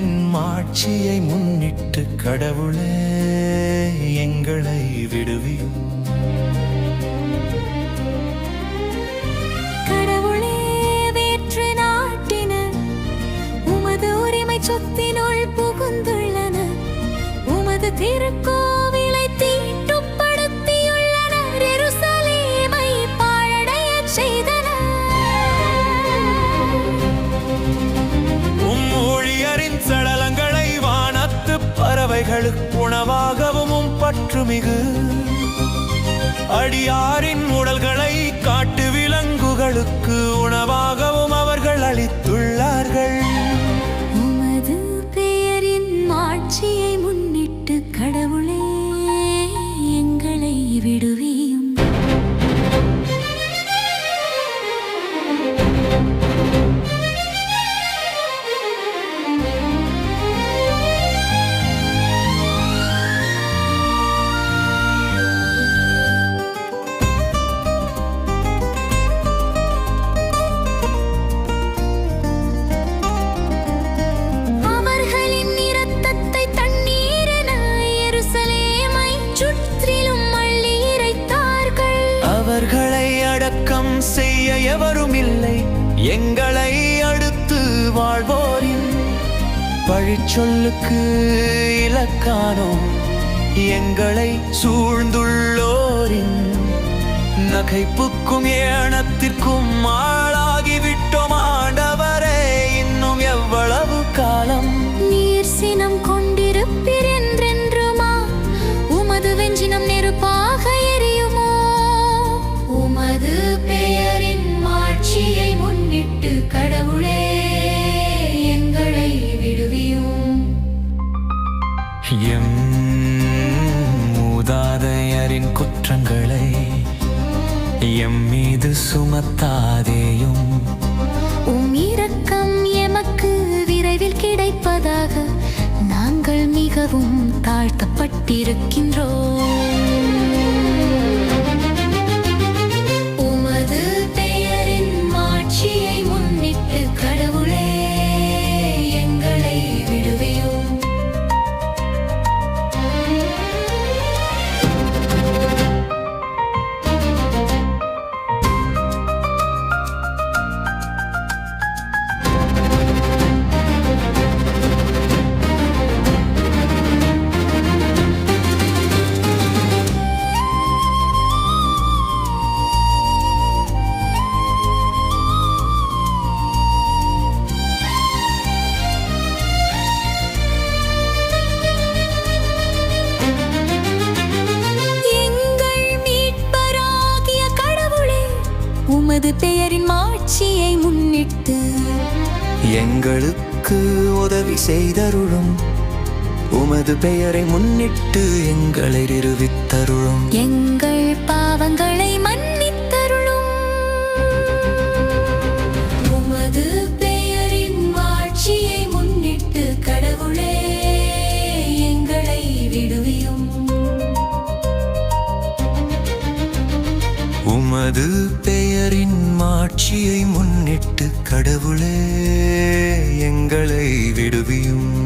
என் மாட்சியை முன்னிட்டு கடவுளே எங்களை விடுவியும். கடவுளே வேற்று நாட்டினர் உமது உரிமை சொத்தினுள் உமது உணவாகவும் அடியாரின் உடல்களை காட்டு விலங்குகளுக்கு. அவர்களை அடக்கம் செய்ய எவரும் இல்லை. எங்களை அடுத்து வாழ்வோரின் பழிச்சொல்லுக்கு இலக்கானோ எங்களை சூழ்ந்துள்ளோரின் நகைப்புக்கும் ஏனத்திற்கும் ஆளாகிவிட்டோம் எம் மீது சுமத்தாதேயும். உம் இரக்கம் எமக்கு விரைவில் கிடைப்பதாக நாங்கள் மிகவும் தாழ்த்தப்பட்டிருக்கின்றோம். உமது பெயரின் மாட்சியை முன்னிட்டு எங்களுக்கு உதவி செய்தருளும். உமது பெயரை முன்னிட்டு எங்களை நிறுவித்தருளும் எங்கள் பாவங்களை உமது பெயரின் மாட்சியை முன்னிட்டு கடவுளே எங்களை விடுவியும்.